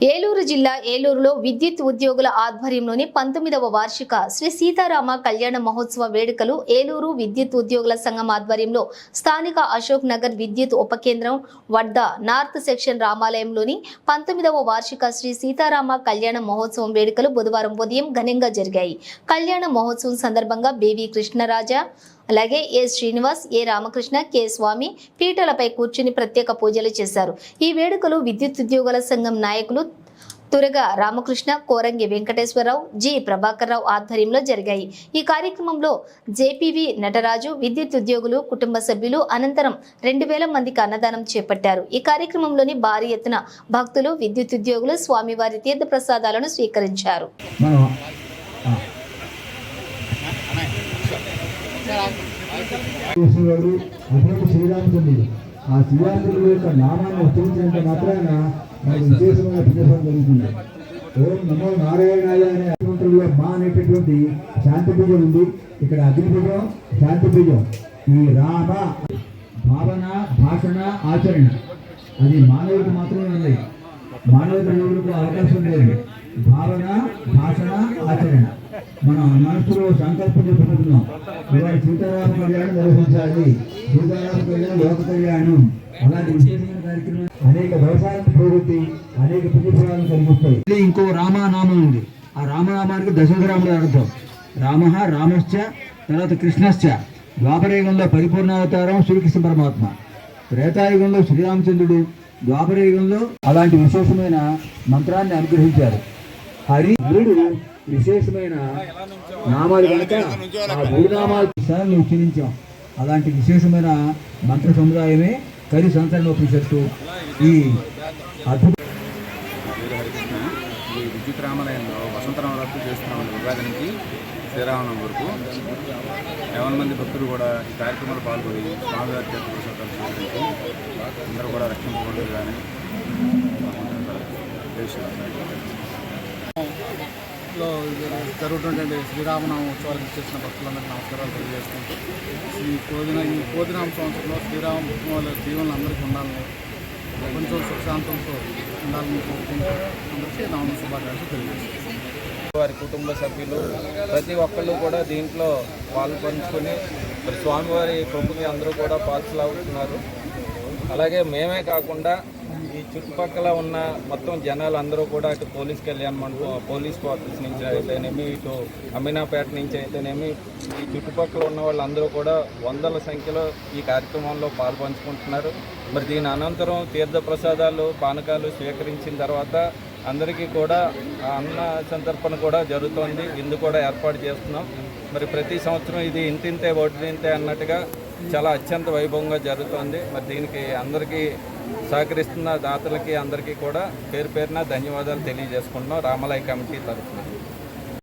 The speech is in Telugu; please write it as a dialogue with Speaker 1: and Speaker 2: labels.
Speaker 1: ఏలూరు జిల్లా ఏలూరులో విద్యుత్ ఉద్యోగుల ఆధ్వర్యంలోని పంతొమ్మిదవ వార్షిక శ్రీ సీతారామ కళ్యాణ మహోత్సవ వేడుకలు ఏలూరు విద్యుత్ ఉద్యోగుల సంఘం ఆధ్వర్యంలో స్థానిక అశోక్ నగర్ విద్యుత్ ఉపకేంద్రం వద్ద నార్త్ సెక్షన్ రామాలయంలోని పంతొమ్మిదవ వార్షిక శ్రీ సీతారామ కళ్యాణ మహోత్సవం వేడుకలు బుధవారం ఉదయం ఘనంగా జరిగాయి. కళ్యాణ మహోత్సవం సందర్భంగా బేవి కృష్ణరాజా అలాగే A Srinivas A Ramakrishna K Swami పీటలపై కూర్చుని ప్రత్యేక పూజలు చేశారు. ఈ వేడుకలు విద్యుత్ ఉద్యోగుల సంఘం నాయకులు తురగా రామకృష్ణ కోరంగి వెంకటేశ్వరరావు జి ప్రభాకర్రావు ఆధ్వర్యంలో జరిగాయి. ఈ కార్యక్రమంలో జేపీవి నటరాజు విద్యుత్ ఉద్యోగులు కుటుంబ సభ్యులు అనంతరం రెండు వేల మందికి అన్నదానం చేపట్టారు. ఈ కార్యక్రమంలోని భారీ ఎత్తున భక్తులు విద్యుత్ ఉద్యోగులు స్వామివారి తీర్థ ప్రసాదాలను స్వీకరించారు.
Speaker 2: మనం ఆ. కృష్ణుడు అటువంటి శ్రీరామచంద్రుడు. ఆ శ్రీరామచంద్రుడు యొక్క నామాన్ని ఉచ్చరించినంత మాత్రాన మనకు విశేషమైన ప్రదేశం జరుగుతుంది ఓం నమో నారాయణాయ అనే అటువంటి మా అనేటటువంటి శాంతి పూజ ఉంది. ఇక్కడ అగ్ని శాంతి పూజం. ఈ రామ భావన భాషణ ఆచరణ. అది మానవుడికి మాత్రమే ఉన్నాయి. మానవ దేవుడికి అవకాశం లేదు. భావన భాషణ ఆచరణ. మన మనసులో సంకల్పం చెప్పుకుంటున్నాం. ఇవాళ సీతారామ కళ్యాణం నిర్వహించాలి. సీతారామ కళ్యాణం లోక కళ్యాణం. అలాంటి విశేషమైన కార్యక్రమం అనేక వ్యవసాయ ప్రవృత్తి అనేక పుణ్యఫలాలను కలిగిస్తాయి. ఇంకో రామనామం ఉంది. ఆ రామనామానికి దశరథరాముడు అర్థం. రామ రామశ్చ తర్వాత కృష్ణశ్చ. ద్వాపరయుగంలో పరిపూర్ణావతారం శ్రీకృష్ణ పరమాత్మ. త్రేతాయుగంలో శ్రీరామచంద్రుడు ద్వాపరయుగంలో అలాంటి విశేషమైన మంత్రాన్ని అనుగ్రహించారు. హరి గురుడు విశేషమైన నామాలు కనుక ఆ గురునామాలు సార్లు ఉచ్చరించాం అలాంటి విశేషమైన మంత్ర సముదాయమే కరి సంతరణ ఉపనిషత్తు ఈ అద్భుత
Speaker 3: ఈ విద్యుత్ రామాలయంలో వసంత నవరాత్రి చేస్తున్నాం ఉగాది నుంచి వరకు యావన్ మంది భక్తులు కూడా ఈ కార్యక్రమంలో పాల్గొని స్వామివారి చేత ప్రసాదాలు స్వీకరించి అందరూ కూడా రక్షించుకోండి కానీ
Speaker 4: లో జరుగుతున్నటువంటి శ్రీరామనామ ఉత్సవాలకు చేసిన భక్తులందరికీ నమస్కారాలు తెలియజేసుకుంటూ ఈ కోదిన ఈ కోదినామ సంవత్సరంలో శ్రీరామ వాళ్ళ జీవనలు అందరికీ ఉండాలని ప్రపంచం సుఖశాంతంతో ఉండాలని కోరుకుంటూ అందరికీ నామ శుభాకాంక్షలు తెలియజేస్తున్నాను
Speaker 3: వారి కుటుంబ సభ్యులు ప్రతి ఒక్కళ్ళు కూడా దీంట్లో పాలు పంచుకొని మరి స్వామివారి కృపకి అందరూ కూడా పాల్చలాగుతున్నారు అలాగే మేమే కాకుండా ఈ చుట్టుపక్కల ఉన్న మొత్తం జనాలు అందరూ కూడా అటు పోలీస్ కళ్యాణ్ మండపం పోలీస్ క్వార్టర్స్ నుంచి అయితేనేమి ఇటు అమీనాపేట నుంచి అయితేనేమి ఈ చుట్టుపక్కల ఉన్న వాళ్ళందరూ కూడా వందల సంఖ్యలో ఈ కార్యక్రమంలో పాల్పంచుకుంటున్నారు. మరి దీని అనంతరం తీర్థ ప్రసాదాలు పానకాలు స్వీకరించిన తర్వాత అందరికీ కూడా అన్న సంతర్పణ కూడా జరుగుతోంది. ఇందు కూడా ఏర్పాటు చేస్తున్నాం. మరి ప్రతి సంవత్సరం ఇది ఇంతింతే ఒడ్డింతే అన్నట్టుగా చాలా అత్యంత వైభవంగా జరుగుతోంది. మరి దీనికి అందరికీ సహకరిస్తున్న దాతలకి అందరికీ కూడా పేరు పేరున ధన్యవాదాలు తెలియజేసుకుంటున్నాం. రామలయ కమిటీ తరఫున.